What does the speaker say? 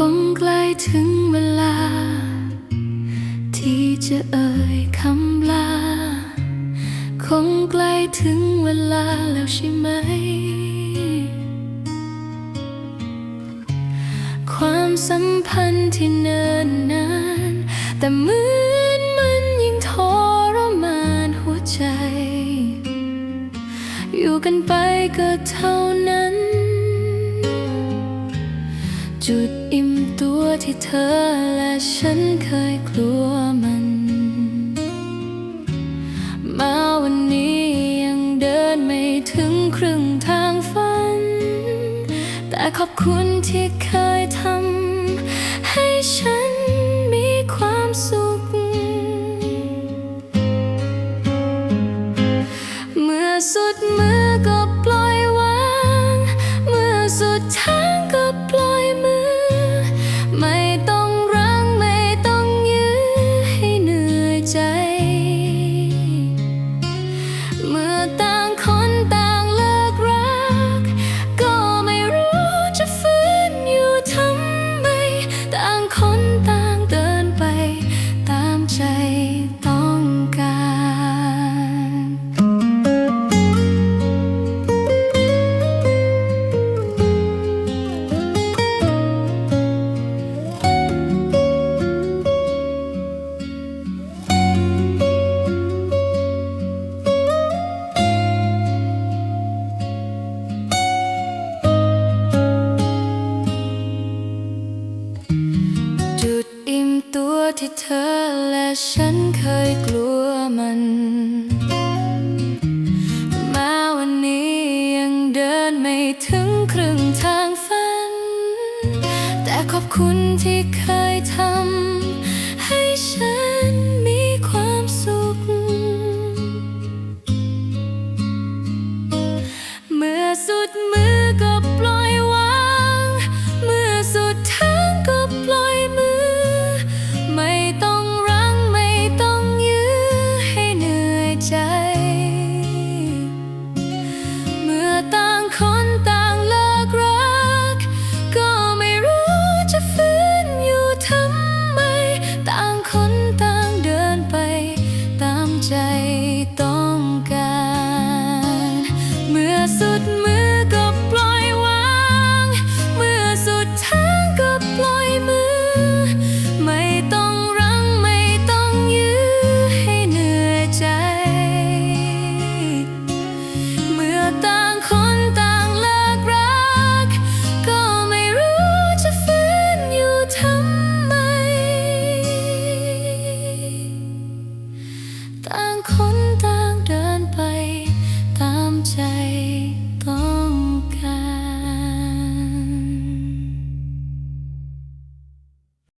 คงใกล้ถึงเวลา ที่จะเอ่ยคำลา คงใกล้ถึงเวลาแล้วใช่ไหม ความสัมพันธ์ที่เนิ่นนาน แต่เหมือนมันยิ่งทรมานหัวใจ อยู่กันไปก็เท่านั้น จุดอิ่มตัวที่เธอและฉันเคยกลัวมัน มาวันนี้ยังเดินไม่ถึงครึ่งทางฝัน แต่ขอบคุณที่เคยทำให้ฉัน ที่เธอและฉันเคยกลัวมันแม้วันนี้ยังเดินไม่ถึงครึ่งทางฝัน แต่ขอบคุณที่เคยทำให้ฉันมีความสุข เมื่อสุดมือ don't